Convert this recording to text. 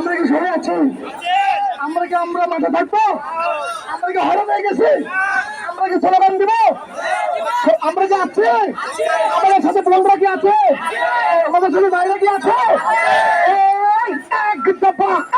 আমরা কি সবাই আছি আমরা কি আমরা মাঠে থাকবো আমরা কি হরণ হয়ে গেছি আমরা কি স্লোগান দিব আমরা কি আছি আমাদের সাথে বন্ধুরা কি আছে আমাদের সাথে বাইরে কি আছে এক